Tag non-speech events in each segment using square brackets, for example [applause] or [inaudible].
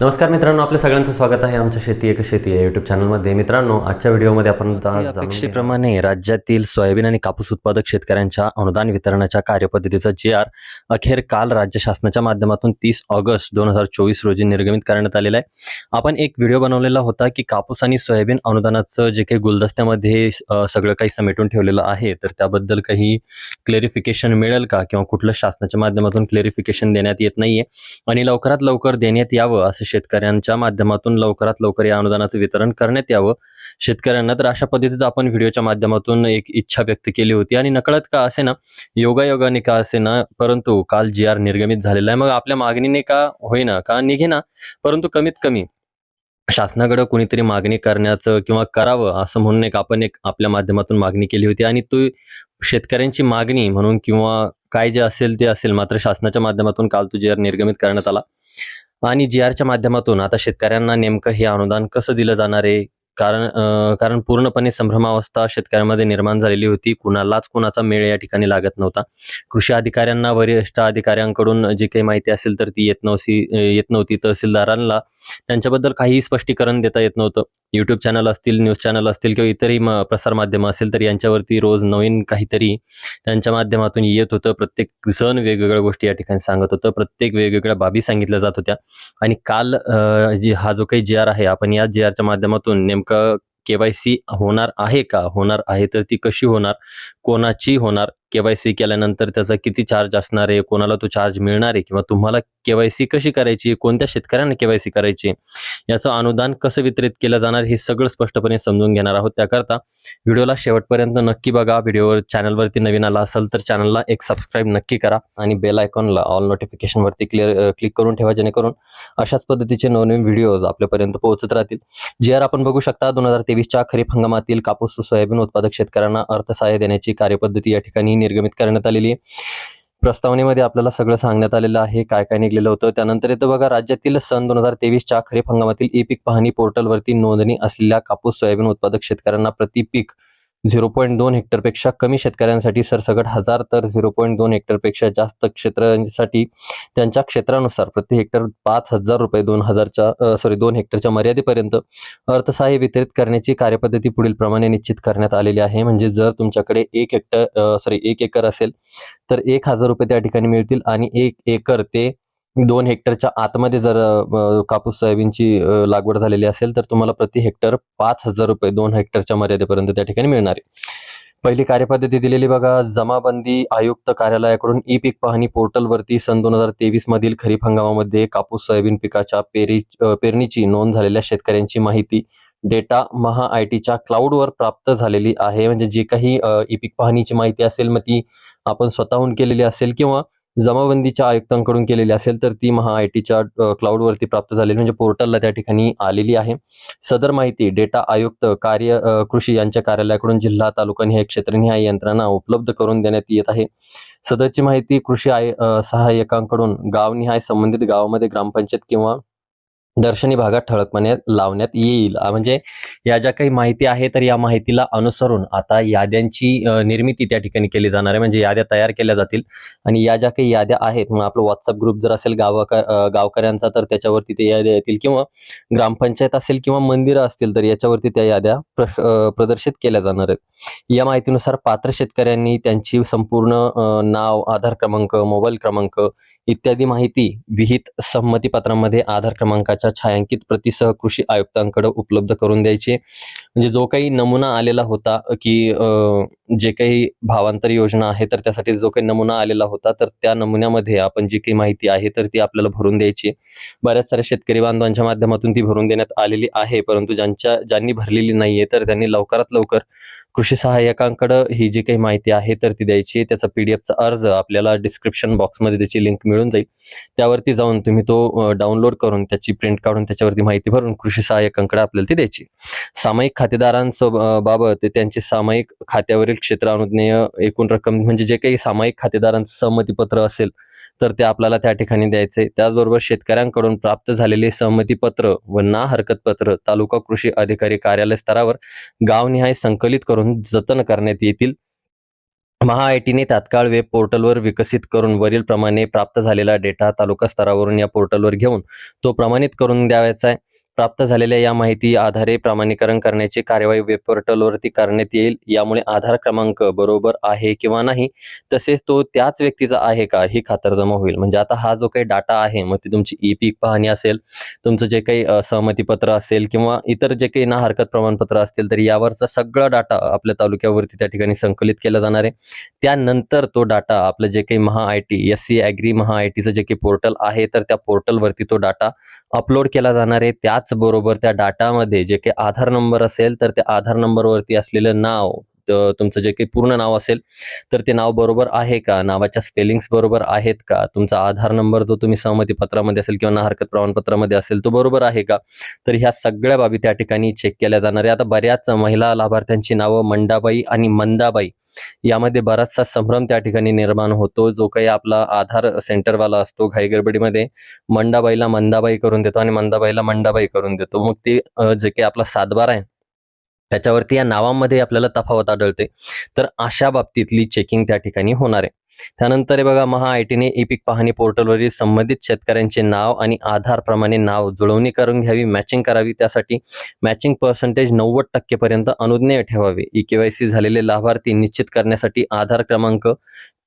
नमस्कार मित्रांनो आपल्या सगळ्यांचं स्वागत आहे आमच्या शेती एक शेती या युट्यूब चॅनलमध्ये मित्रांनो आजच्या व्हिडिओमध्ये आपण अपेक्षेप्रमाणे राज्यातील सोयाबीन आणि कापूस उत्पादक शेतकऱ्यांच्या अनुदान वितरणाच्या कार्यपद्धतीचा जे आर अखेर काल राज्य शासनाच्या माध्यमातून तीस ऑगस्ट दोन हजार चोवीस रोजी निर्गमित करण्यात आलेला आहे. आपण एक व्हिडिओ बनवलेला होता की कापूस आणि सोयाबीन अनुदानाचं जे काही गुलदस्त्यामध्ये सगळं काही समेटून ठेवलेलं आहे तर त्याबद्दल काही क्लेरिफिकेशन मिळेल का? किंवा कुठलं शासनाच्या माध्यमातून क्लेरिफिकेशन देण्यात येत नाहीये. आणि लवकरात लवकर देण्यात यावं असं शेतकऱ्यांच्या माध्यमातून लवकरात लवकर या अनुदानाचं वितरण करण्यात यावं. शेतकऱ्यांना तर अशा पद्धतीचं आपण व्हिडिओच्या माध्यमातून एक इच्छा व्यक्त केली होती. आणि नकळत का असे ना योगायोगाने का असे ना परंतु काल जी आर निर्गमित झालेला आहे. मग आपल्या मागणीने का होईना का निघेना? परंतु कमीत कमी शासनाकडं कुणीतरी मागणी करण्याचं किंवा करावं असं म्हणून एक आपण एक आपल्या माध्यमातून मागणी केली होती. आणि तो शेतकऱ्यांची मागणी म्हणून किंवा काय जे असेल ते असेल मात्र शासनाच्या माध्यमातून काल तुझे जी आर निर्गमित करण्यात आला. आणि जी आरच्या माध्यमातून आता शेतकऱ्यांना नेमकं हे अनुदान कसं दिलं जाणार आहे? कारण कारण पूर्णपणे संभ्रमावस्था शेतकऱ्यांमध्ये निर्माण झालेली होती. कुणालाच कुणाचा मेळ या ठिकाणी लागत नव्हता. कृषी अधिकाऱ्यांना वरिष्ठ अधिकाऱ्यांकडून जी काही माहिती असेल तर ती येत नव्हती येत नव्हती. तहसीलदारांना त्यांच्याबद्दल काहीही स्पष्टीकरण देता येत नव्हतं. यूट्यूब चॅनल असतील न्यूज चॅनल असतील किंवा इतरही म- प्रसारमाध्यमं असेल तर यांच्यावरती रोज नवीन काहीतरी त्यांच्या माध्यमातून येत होतं. प्रत्येक सण वेगवेगळ्या गोष्टी या ठिकाणी सांगत होतं. प्रत्येक वेगवेगळ्या बाबी सांगितल्या जात होत्या. आणि काल जी हा जो काही जी आर आहे आपण या जी आरच्या माध्यमातून नेमकं केवायसी होणार आहे का? होणार आहे तर ती कशी होणार? कोणाची होणार? केवायसी केल्यानंतर त्याचा किती चार्ज असणार आहे? कोणाला तो चार्ज मिळणार आहे? किंवा तुम्हाला केवायसी कशी करायची? कोणत्या शेतकऱ्यांना केवायसी करायची? याचं अनुदान कसं वितरित केलं जाणार? हे सगळं स्पष्टपणे समजून घेणार आहोत. त्याकरता व्हिडिओला शेवटपर्यंत नक्की बघा. व्हिडिओवर चॅनलवरती नवीन आला असेल तर चॅनलला एक सबस्क्राईब नक्की करा आणि बेल आयकॉनला ऑल नोटिफिकेशनवरती क्लिअर क्लिक करून ठेवा जेणेकरून अशाच पद्धतीचे नवनवीन व्हिडिओज आपल्यापर्यंत पोहोचत राहतील. जे आर आपण बघू शकता दोन हजार तेवीसच्या खरीप हंगामातील कापूस सोयाबीन उत्पादक शेतकऱ्यांना अर्थसहाय्य देण्याची कार्यपद्धती या ठिकाणी निर्गमित करण्यात आलेली आहे. प्रस्तावनेमध्ये आपल्याला सगळं सांगण्यात आलेलं आहे काय काय निघलेलं होतं. त्यानंतर येतं बघा राज्यातील सन दोन हजार तेवीसच्या खरीप हंगामातील ई पीक पाहणी पोर्टलवरती नोंदणी असलेल्या कापूस सोयाबीन उत्पादक शेतकऱ्यांना प्रति पीक झिरो पॉईंट दोन हेक्टरपेक्षा कमी शेतकऱ्यांसाठी सरसगट हजार तर झिरो पॉईंट दोन हेक्टरपेक्षा जास्त क्षेत्रांसाठी त्यांच्या क्षेत्रानुसार प्रति हेक्टर पाच हजार रुपये दोन हजारच्या सॉरी दोन हेक्टरच्या मर्यादेपर्यंत अर्थसहाय्य वितरित करण्याची कार्यपद्धती पुढील प्रमाणे निश्चित करण्यात आलेली आहे. म्हणजे जर तुमच्याकडे एक हेक्टर सॉरी एक एकर असेल तर एक हजार रुपये त्या ठिकाणी मिळतील आणि एक एकर ते दोन हेक्टरच्या आतमध्ये जर कापूस सोयाबीनची लागवड झालेली असेल तर तुम्हाला प्रति हेक्टर पाच हजार रुपये दोन हेक्टरच्या मर्यादेपर्यंत त्या ठिकाणी मिळणार आहे. पहिली कार्यपद्धती दिलेली बघा जमाबंदी आयुक्त कार्यालयाकडून ई पीक पाहणी पोर्टलवरती सन दोन हजार तेवीस मधील खरीप हंगामामध्ये कापूस सोयाबीन पिकाच्या पेरी पेरणीची नोंद झालेल्या शेतकऱ्यांची माहिती डेटा महा आय टीच्या क्लाउडवर प्राप्त झालेली आहे. म्हणजे जे काही ई पीक पाहणीची माहिती असेल मग ती आपण स्वतःहून केलेली असेल किंवा जमाबंदीच्या आयुक्तांकडून केलेली असेल तर ती महा आय टीच्या क्लाउडवरती प्राप्त झालेली म्हणजे पोर्टलला त्या ठिकाणी आलेली आहे. सदर माहिती डेटा आयुक्त कार्य कृषी यांच्या कार्यालयाकडून जिल्हा तालुकानिहाय क्षेत्रनिहाय यंत्रणा उपलब्ध करून देण्यात येत आहे. सदरची माहिती कृषी आय सहाय्यकांकडून गावनिहाय संबंधित गावामध्ये ग्रामपंचायत किंवा दर्शनी भागात ठळकपणे लावण्यात येईल. म्हणजे या ज्या काही माहिती आहे तर या माहितीला अनुसरून आता याद्यांची निर्मिती त्या ठिकाणी केली जाणार आहे. म्हणजे याद्या तयार केल्या जातील. आणि या ज्या काही याद्या आहेत मग आपलं व्हॉट्सअप ग्रुप जर असेल गावाक गावकऱ्यांचा तर त्याच्यावरती ते याद्या येतील. किंवा ग्रामपंचायत असेल किंवा मंदिरं असतील तर याच्यावरती त्या याद्या प्रदर्शित केल्या जाणार आहेत. या माहितीनुसार पात्र शेतकऱ्यांनी त्यांची संपूर्ण नाव आधार क्रमांक मोबाईल क्रमांक इत्यादी माहिती विहित संमतीपत्रामध्ये आधार क्रमांकाच्या छायांकित प्रतिसह कृषी आयुक्तांकडे उपलब्ध करून द्यायची. म्हणजे जो काही नमुना आलेला होता की जे काही भावांतर योजना आहे तर त्यासाठी जो काही नमुना आलेला होता तर त्या नमुन्यामध्ये आपण जी काही माहिती आहे तर ती आपल्याला भरून द्यायची बऱ्याच साऱ्या शेतकरी बांधवांच्या माध्यमातून ती भरून देण्यात आलेली आहे परंतु ज्यांच्या ज्यांनी भरलेली नाहीये तर त्यांनी लवकरात लवकर कृषी सहाय्यकांकडं ही जी काही माहिती आहे तर ती द्यायची त्याचा पीडीएफचा अर्ज आपल्याला डिस्क्रिप्शन बॉक्समध्ये त्याची लिंक मिळून जाईल. त्यावरती जाऊन तुम्ही तो डाउनलोड करून त्याची प्रिंट काढून त्याच्यावरती माहिती भरून कृषी सहाय्यकांकडे आपल्याला ती द्यायची सामायिक खातेदारांसोबाबत त्यांचे सामायिक खात्यावरील क्षेत्र अनुज्ञेय एकूण रक्कम म्हणजे जे काही सामायिक खातेदारांचं संमतीपत्र असेल तर ते आपल्याला त्या ठिकाणी द्यायचे. त्याचबरोबर शेतकऱ्यांकडून प्राप्त झालेले सहमतीपत्र व ना हरकत पत्र तालुका कृषी अधिकारी कार्यालय स्तरावर गावनिहाय संकलित करून जतन करण्यात येतील. महा आय टीने तात्काळ वेब पोर्टलवर विकसित करून वरील प्रमाणे प्राप्त झालेला डेटा तालुका स्तरावरून या पोर्टलवर घेऊन तो प्रमाणित करून द्यावायचा आहे. प्राप्त झालेल्या या माहिती आधारे प्रमाणीकरण करण्याची कार्यवाही वेब पोर्टलवरती करण्यात येईल. यामुळे आधार क्रमांक बरोबर आहे किंवा नाही तसेच तो त्याच व्यक्तीचा आहे का ही खातरजमा होईल. म्हणजे आता हा जो काही डाटा आहे मग ती तुमची ई पीक पाहणी असेल तुमचं जे काही सहमतीपत्र असेल किंवा इतर जे काही ना हरकत प्रमाणपत्र असतील तर यावरचा सगळा डाटा आपल्या तालुक्यावरती त्या ठिकाणी संकलित केला जाणार आहे. त्यानंतर तो डाटा आपलं जे काही Maha I T S C agri Maha I टीचं जे काही पोर्टल आहे तर त्या पोर्टलवरती तो डाटा अपलोड केला जाणार आहे. त्यात त्याचबरोबर त्या डाटामध्ये जे काही आधार नंबर असेल तर त्या आधार नंबरवरती असलेलं नाव तुमचं जे काही पूर्ण नाव असेल तर ते नाव बरोबर आहे का? नावाच्या स्पेलिंग्स बरोबर आहेत का? तुमचा आधार नंबर जो तुम्ही सहमती पत्रामध्ये असेल किंवा ना हरकत प्रमाणपत्रामध्ये असेल तो बरोबर आहे का? तर ह्या सगळ्या बाबी त्या ठिकाणी चेक केल्या जाणार आहे आता बऱ्याच महिला लाभार्थ्यांची नावं मंडाबाई आणि मंदाबाई यामध्ये बराचसा संभ्रम त्या ठिकाणी निर्माण होतो. जो काही आपला आधार सेंटरवाला असतो घाईगडबडीमध्ये मंडाबाईला मंदाबाई करून देतो आणि मंदाबाईला मंडाबाई करून देतो. मग ते जे काही आपला सातबार आहे त्याच्यावरती या नावामध्ये आपल्याला तफावत आढळते. तर अशा बाबतीतली चेकिंग त्या ठिकाणी होणार आहे. त्यानंतर हे बघा महा आय टीने ई पीक पाहणी पोर्टलवरील संबंधित शेतकऱ्यांचे नाव आणि आधारप्रमाणे नाव जुळवणी करून घ्यावी मॅचिंग करावी. त्यासाठी मॅचिंग पर्सेंटेज नव्वद टक्केपर्यंत अनुज्ञेय ठेवावे. ई केवायसी झालेले लाभार्थी निश्चित करण्यासाठी आधार क्रमांक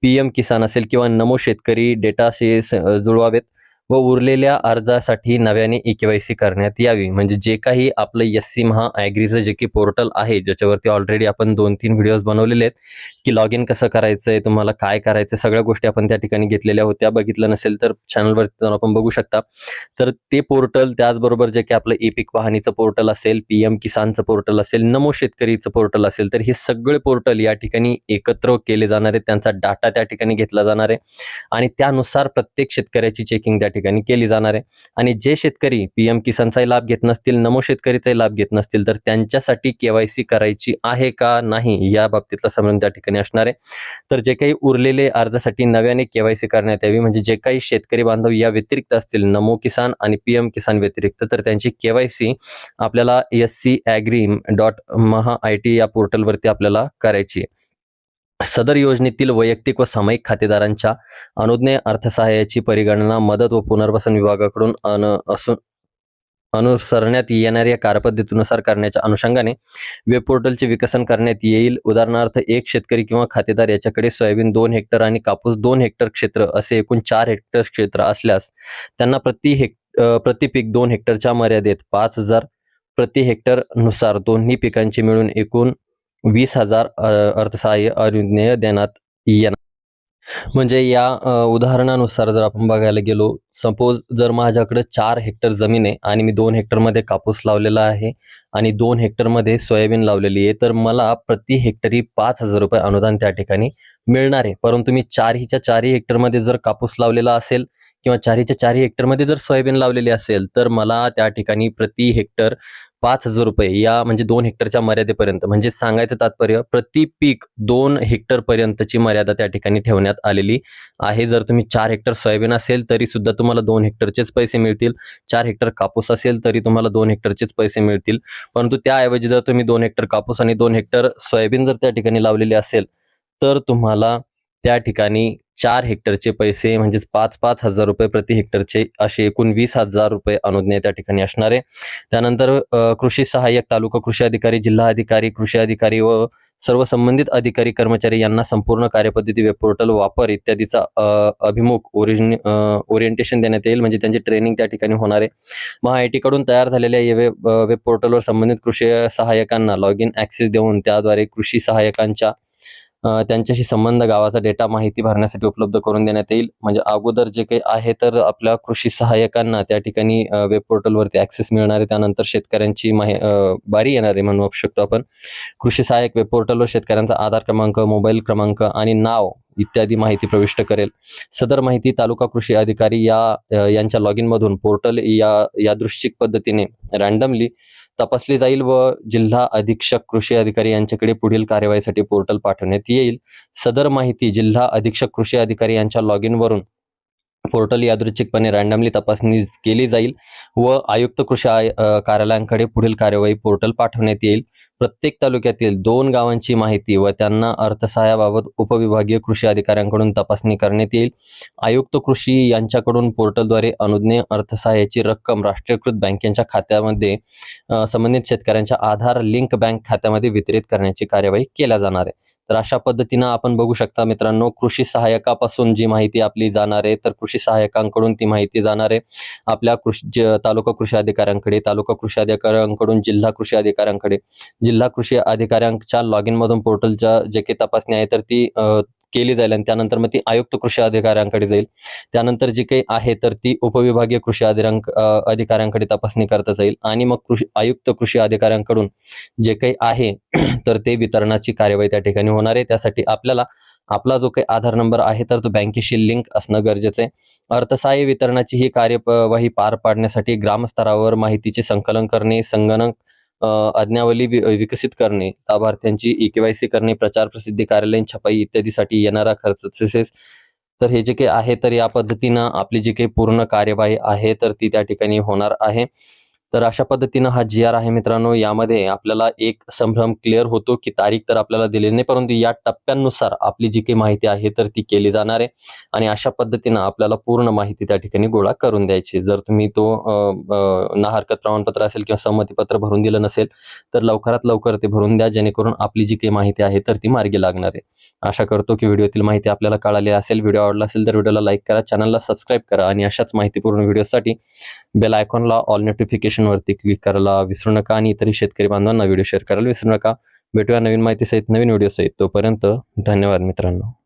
पी एम किसान असेल किंवा नमो शेतकरी डेटाशी जुळवावेत. व उरलेल्या अर्जासाठी नव्याने ई केवायसी करण्यात यावी. म्हणजे जे काही आपलं एस सी महा ॲग्रीचं जे की पोर्टल आहे ज्याच्यावरती ऑलरेडी आपण दोन तीन व्हिडिओज बनवलेले आहेत की लॉग इन कसं करायचं आहे तुम्हाला काय करायचं आहे, सगळ्या गोष्टी आपण त्या ठिकाणी घेतलेल्या होत्या. बघितलं नसेल तर चॅनलवरती जाऊन आपण बघू शकता. तर ते पोर्टल त्याचबरोबर जे की आपलं ई पीक वाहनीचं पोर्टल असेल पी एम किसानचं पोर्टल असेल नमो शेतकरीचं पोर्टल असेल तर हे सगळे पोर्टल या ठिकाणी एकत्र केले जाणार आहेत त्यांचा डाटा त्या ठिकाणी घेतला जाणार आहे. आणि त्यानुसार प्रत्येक शेतकऱ्याची चेकिंग त्या ठिकाणी केली जाणार आहे. आणि जे शेतकरी पीएम किसानचाही लाभ घेत नसतील नमो शेतकरीचाही लाभ घेत नसतील तर त्यांच्यासाठी केवायसी करायची आहे का नाही या बाबतीतला संबंध त्या ठिकाणी असणार आहे. तर जे काही उरलेले अर्जासाठी नव्याने केवायसी करण्यात यावी म्हणजे जे काही शेतकरी बांधव या व्यतिरिक्त असतील नमो किसान आणि पीएम किसान व्यतिरिक्त तर त्यांची केवायसी आपल्याला S C agri dot Maha I T या पोर्टलवरती आपल्याला करायची आहे. सदर योजनेतील वैयक्तिक व सामायिक खातेदारांच्या अनुज्ञेय अर्थसहाय्याची परिगणना मदत व पुनर्वसन विभागाकडून अन असून अनुसरण्यात येणाऱ्या कार्यपद्धतीनुसार करण्याच्या अनुषंगाने वेब पोर्टलचे विकसन करण्यात येईल. उदाहरणार्थ एक शेतकरी किंवा खातेदार याच्याकडे सोयाबीन दोन हेक्टर आणि कापूस दोन हेक्टर क्षेत्र असे एकूण चार हेक्टर क्षेत्र असल्यास त्यांना प्रति हेक प्रति पीक दोन हेक्टरच्या मर्यादेत पाच हजार प्रति हेक्टरनुसार दोन्ही पिकांची मिळून एकूण वीस हजार अर्थसहाय्य अनुज्ञेय देण्यात येणार. म्हणजे या उदाहरणानुसार जर आपण बघायला गेलो सपोज जर माझ्याकडे चार हेक्टर जमीन आहे आणि मी दोन हेक्टरमध्ये कापूस लावलेला आहे आणि दोन हेक्टरमध्ये सोयाबीन लावलेली आहे तर मला प्रति हेक्टरी पाच हजार रुपये अनुदान त्या ठिकाणी मिळणार आहे. परंतु मी चारहीच्या चारही हेक्टरमध्ये जर कापूस लावलेला असेल किंवा चारहीच्या चारही हेक्टरमध्ये जर सोयाबीन लावलेली असेल तर मला त्या ठिकाणी प्रति हेक्टर पाच हजार रुपये या म्हणजे दोन हेक्टरच्या मर्यादेपर्यंत. म्हणजे सांगायचं तात्पर्य प्रति पीक दोन हेक्टर पर्यंतची मर्यादा त्या ठिकाणी ठेवण्यात आलेली आहे. जर तुम्ही चार हेक्टर सोयाबीन असेल तरी सुद्धा तुम्हाला दोन हेक्टरचेच पैसे मिळतील. चार हेक्टर कापूस असेल तरी तुम्हाला दोन हेक्टरचेच पैसे मिळतील. परंतु त्याऐवजी जर तुम्ही दोन हेक्टर कापूस आणि दोन हेक्टर सोयाबीन जर त्या ठिकाणी लावलेली असेल तर तुम्हाला त्या ठिकाणी चार हेक्टरचे पैसे म्हणजेच पाच पाच हजार रुपये प्रति हेक्टरचे असे एकूण वीस हजार रुपये अनुज्ञेय त्या ठिकाणी असणार आहे. त्यानंतर कृषी सहाय्यक तालुका कृषी अधिकारी जिल्हा अधिकारी कृषी अधिकारी व सर्व संबंधित अधिकारी कर्मचारी यांना संपूर्ण कार्यपद्धती वेब पोर्टल वापर इत्यादीचा अभिमुख ओरिजिन ओरिएंटेशन देण्यात येईल. म्हणजे त्यांची ट्रेनिंग त्या ठिकाणी होणार आहे. महा आयकडून तयार झालेल्या या वेब वेब पोर्टलवर संबंधित कृषी सहाय्यकांना लॉग इन ॲक्सेस देऊन त्याद्वारे कृषी सहाय्यकांच्या त्यांच्याशी संबंध गावाचा डेटा माहिती भरण्यासाठी उपलब्ध करून देण्यात येईल. म्हणजे अगोदर जे काही आहे तर आपल्या कृषी सहाय्यकांना त्या ठिकाणी वेब पोर्टलवरती ॲक्सेस मिळणार आहे. त्यानंतर शेतकऱ्यांची माहि बारी येणार आहे म्हणू शकतो आपण. कृषी सहाय्यक वेब पोर्टलवर शेतकऱ्यांचा आधार क्रमांक मोबाईल क्रमांक आणि नाव इत्यादी माहिती प्रविष्ट करेल. सदर माहिती तालुका कृषी अधिकारी या यांच्या लॉग मधून पोर्टल या यादृश्चिक पद्धतीने रँडमली तपासली जाईल व जिल्हा अधीक्षक कृषी अधिकारी यांच्याकडे पुढील कार्यवाहीसाठी पोर्टल पाठवण्यात येईल. सदर माहिती जिल्हा अधीक्षक कृषी अधिकारी यांच्या लॉग इनवरून पोर्टल यादृच्छिकपणे रँडमली तपासणी केली जाईल व आयुक्त कृषी आय- कार्यालयांकडे पुढील कार्यवाही पोर्टल पाठवण्यात येईल. प्रत्येक तालुक्यातील दोन गावांची माहिती व त्यांना अर्थसहाय्याबाबत उपविभागीय कृषी अधिकाऱ्यांकडून तपासणी करण्यात येईल. आयुक्त कृषी यांच्याकडून पोर्टलद्वारे अनुज्ञेय अर्थसहाय्याची रक्कम राष्ट्रीयकृत बँकेच्या खात्यामध्ये संबंधित शेतकऱ्यांच्या आधार लिंक बँक खात्यामध्ये वितरित करण्याची कार्यवाही केल्या जाणार आहे. तर अशा पद्धतीनं आपण बघू शकता मित्रांनो कृषी सहाय्यकापासून जी माहिती आपली जाणार आहे तर कृषी सहाय्यकांकडून ती माहिती जाणार आहे. आपल्या कृषी तालुका कृषी अधिकाऱ्यांकडे तालुका कृषी अधिकाऱ्यांकडून जिल्हा कृषी अधिकाऱ्यांकडे जिल्हा कृषी अधिकाऱ्यांच्या लॉग इन मधून पोर्टलच्या जे काही तपासणी आहे तर ती अ, केली जाईल आणि त्यानंतर मग ती आयुक्त कृषी अधिकाऱ्यांकडे जाईल. त्यानंतर जी काही आहे तर ती उपविभागीय कृषी अधिकाऱ्यां अधिकाऱ्यांकडे तपासणी करता जाईल. आणि मग कृषी आयुक्त कृषी अधिकाऱ्यांकडून जे काही आहे [clears throat] तर ते वितरणाची कार्यवाही त्या ठिकाणी होणार आहे. त्यासाठी आपल्याला आपला जो काही आधार नंबर आहे तर तो बँकेशी लिंक असणं गरजेचं आहे. अर्थसहाय्य वितरणाची ही कार्यवाही पार पाडण्यासाठी ग्रामस्तरावर माहितीचे संकलन करणे संगणक आज्ञावली विकसित करणे लाभार्थ्यांची ई केवायसी करणे प्रचार प्रसिद्धी कार्यालयीन छपाई इत्यादीसाठी येणारा खर्च तसेच तर हे जे काही आहे तर या पद्धतीनं आपली जी काही पूर्ण कार्यवाही आहे तर ती त्या ठिकाणी होणार आहे. तर अशा पद्धतीनं हा जी आर आहे मित्रांनो यामध्ये आपल्याला एक संभ्रम क्लिअर होतो की तारीख तर आपल्याला दिलेली नाही परंतु या टप्प्यांनुसार आपली जी काही माहिती आहे तर ती केली जाणार आहे. आणि अशा पद्धतीनं आपल्याला पूर्ण माहिती त्या ठिकाणी गोळा करून द्यायची. जर तुम्ही तो ना हरकत प्रमाणपत्र असेल किंवा संमतीपत्र भरून दिलं नसेल तर लवकरात लवकर ते भरून द्या जेणेकरून आपली जी काही माहिती आहे तर ती मार्गी लागणार आहे. आशा करतो की व्हिडिओतील माहिती आपल्याला कळाली असेल. व्हिडिओ आवडला असेल तर व्हिडिओला लाईक करा चॅनलला सबस्क्राईब करा आणि अशाच माहितीपूर्ण व्हिडिओसाठी बेल आयकॉनला ऑल नोटिफिकेशनवरती क्लिक करायला विसरू नका आणि इतरही शेतकरी बांधवांना व्हिडिओ शेअर करायला विसरू नका. भेटूया नवीन माहितीसहित नवीन व्हिडिओ सहित तोपर्यंत धन्यवाद मित्रांनो.